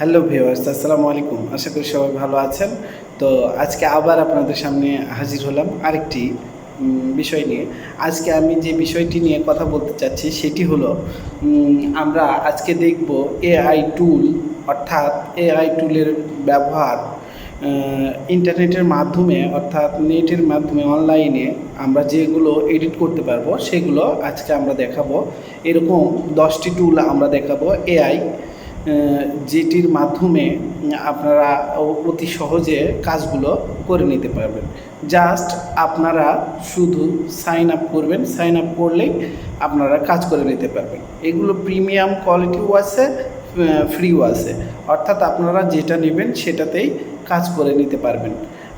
Hello viewers, আসসালামু আলাইকুম। আশা করি সবাই ভালো আছেন। তো আজকে আবার আপনাদের সামনে হাজির হলাম আরেকটি বিষয় নিয়ে। আজকে আমি যে বিষয়টি নিয়ে কথা বলতে চাচ্ছি সেটি হলো আমরা আজকে দেখব এআই টুল, অর্থাৎ এআই টুলের ব্যবহার ইন্টারনেটের মাধ্যমে, অর্থাৎ নেটের মাধ্যমে অনলাইনে আমরা যেগুলো এডিট করতে পারব সেগুলো আজকে আমরা দেখাবো। এরকম দশটি টুল আমরা দেখাবো এআই যেটির মাধ্যমে আপনারা অতি সহজে কাজগুলো করে নিতে পারবেন। জাস্ট আপনারা শুধু সাইন আপ করবেন সাইন আপ করলেই আপনারা কাজ করে নিতে পারবেন। এগুলো প্রিমিয়াম কোয়ালিটিও আছে ফ্রিও আছে। অর্থাৎ আপনারা যেটা নেবেন সেটাতেই কাজ করে নিতে পারবেন।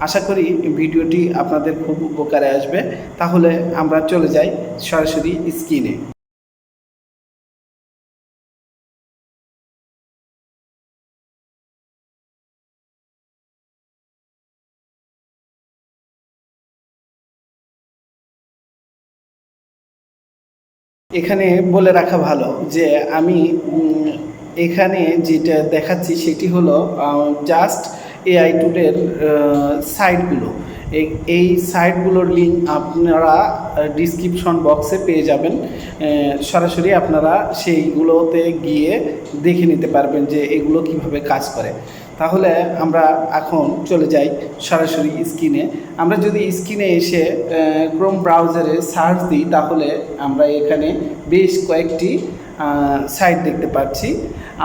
আশা করি ভিডিওটি আপনাদের খুব উপকারে আসবে। তাহলে আমরা চলে যাই সরাসরি স্ক্রিনে এখানে বলে রাখা ভালো যে আমি এখানে যেটা দেখাচ্ছি সেটি হলো জাস্ট এআই টুডের সাইটগুলো এই- সাইটগুলোর লিঙ্ক আপনারা ডিসক্রিপশন বক্সে পেয়ে যাবেন। সরাসরি আপনারা সেইগুলোতে গিয়ে দেখে নিতে পারবেন যে এগুলো কীভাবে কাজ করে। তাহলে আমরা এখন চলে যাই সরাসরি স্ক্রিনে আমরা যদি স্ক্রিনে এসে ক্রোম ব্রাউজারে সার্চ দিই, তাহলে আমরা এখানে বেশ কয়েকটি সাইট দেখতে পাচ্ছি।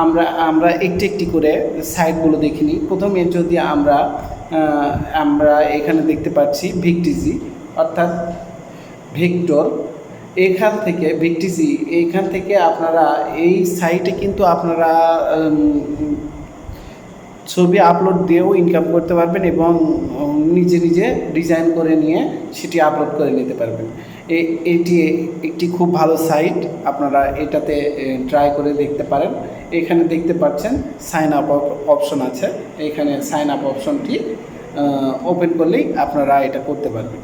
আমরা আমরা একটি একটি করে সাইটগুলো দেখে নিই প্রথমে যদি আমরা আমরা এখানে দেখতে পাচ্ছি ভিকটিজি অর্থাৎ ভিক্টর এখান থেকে ভিকটিজি এইখান থেকে আপনারা এই সাইটে কিন্তু আপনারা ছবি আপলোড দিয়েও ইনকাম করতে পারবেন এবং নিজে নিজে ডিজাইন করে নিয়ে সেটি আপলোড করে নিতে পারবেন। এটি একটি খুব ভালো সাইট আপনারা এটাতে ট্রাই করে দেখতে পারেন। এখানে দেখতে পাচ্ছেন সাইন আপ অপশন আছে। এখানে সাইন আপ অপশনটি ওপেন করলেই আপনারা এটা করতে পারবেন।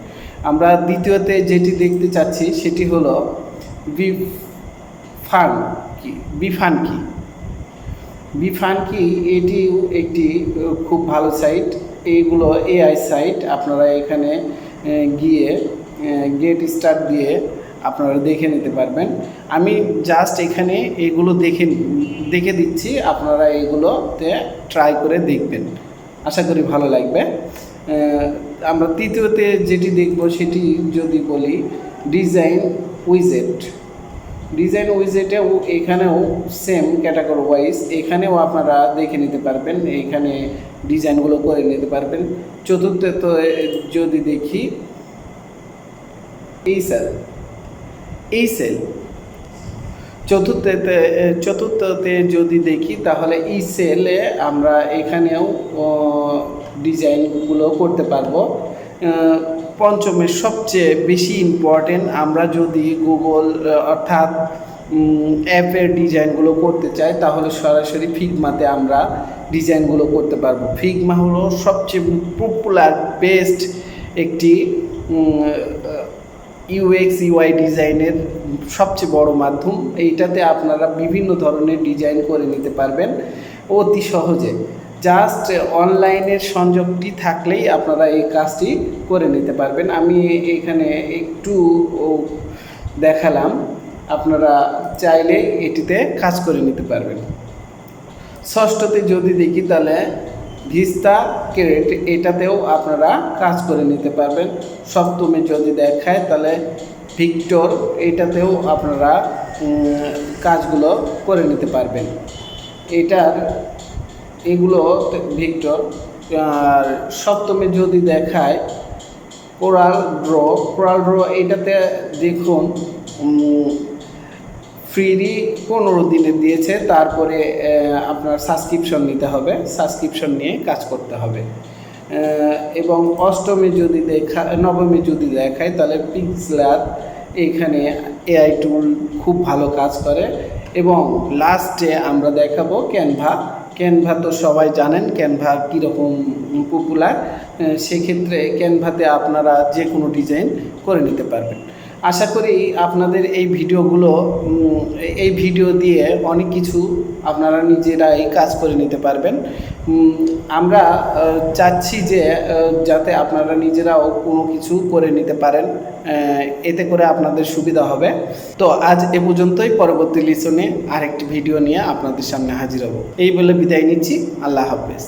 আমরা দ্বিতীয়তে যেটি দেখতে চাচ্ছি সেটি হলো বি ফান কি, বিফান কি? বিফানকি এটিও একটি খুব ভালো সাইট এইগুলো এআই সাইট আপনারা এখানে গিয়ে গেট স্টার্ট দিয়ে আপনারা দেখে নিতে পারবেন। আমি জাস্ট এখানে এগুলো দেখে দেখে দিচ্ছি। আপনারা এগুলোতে ট্রাই করে দেখবেন। আশা করি ভালো লাগবে। আমরা তৃতীয়তে যেটি দেখব সেটি যদি বলি ডিজাইন উইজেট ডিজাইন উইজেটেও এখানেও সেম ক্যাটাগরি ওয়াইজ এখানেও আপনারা দেখে নিতে পারবেন, এখানে ডিজাইনগুলো করে নিতে পারবেন। চতুর্থ যদি দেখি, এই সেল এই সেল চতুর্থতে চতুর্থতে যদি দেখি, তাহলে এই সেলে আমরা এখানেও ডিজাইনগুলো করতে পারব। পঞ্চমের সবচেয়ে বেশি ইম্পর্টেন্ট আমরা যদি গুগল অর্থাৎ অ্যাপের ডিজাইনগুলো করতে চাই, তাহলে সরাসরি ফিগমাতে আমরা ডিজাইনগুলো করতে পারব। ফিগমা হলো সবচেয়ে পপুলার বেস্ট একটি ইউএক্স ইউআই ডিজাইনের সবচেয়ে বড় মাধ্যম। এইটাতে আপনারা বিভিন্ন ধরনের ডিজাইন করে নিতে পারবেন অতি সহজে। জাস্ট অনলাইনের সংযোগটি থাকলেই আপনারা এই কাজটি করে নিতে পারবেন। আমি এখানে একটু দেখালাম। আপনারা চাইলে এটিতে কাজ করে নিতে পারবেন। ষষ্ঠতে যদি দেখি তাহলে ভিস্তা ক্রেট এটাতেও আপনারা কাজ করে নিতে পারবেন। সপ্তমে যদি দেখায় তাহলে ভিক্টর এটাতেও আপনারা কাজগুলো করে নিতে পারবেন। এটার এগুলো ভিক্টর, আর সপ্তমে যদি দেখায়, কোরাল ড্র কোরাল ড্র এটাতে দেখুন ফ্রি পনেরো দিনে দিয়েছে, তারপরে আপনার সাবস্ক্রিপশন নিতে হবে, সাবস্ক্রিপশন নিয়ে কাজ করতে হবে। এবং অষ্টমে যদি দেখা, নবমে যদি দেখায়, তাহলে পিক্সলার এখানে এআই টুল খুব ভালো কাজ করে। এবং লাস্টে আমরা দেখাবো ক্যানভা। ক্যানভা তো সবাই জানেন ক্যানভা কীরকম পপুলার সেক্ষেত্রে ক্যানভাতে আপনারা যে কোনো ডিজাইন করে নিতে পারবেন। আশা করি আপনাদের এই ভিডিওগুলো এই ভিডিও দিয়ে অনেক কিছু আপনারা নিজেরাই কাজ করে নিতে পারবেন। আমরা চাচ্ছি যে যাতে আপনারা নিজেরাও কোনো কিছু করে নিতে পারেন এতে করে আপনাদের সুবিধা হবে। তো আজ এ পর্যন্তই, পরবর্তী লিসনে আরেকটি ভিডিও নিয়ে আপনাদের সামনে হাজির হব। এই বলে বিদায় নিচ্ছি, আল্লাহ হাফেজ।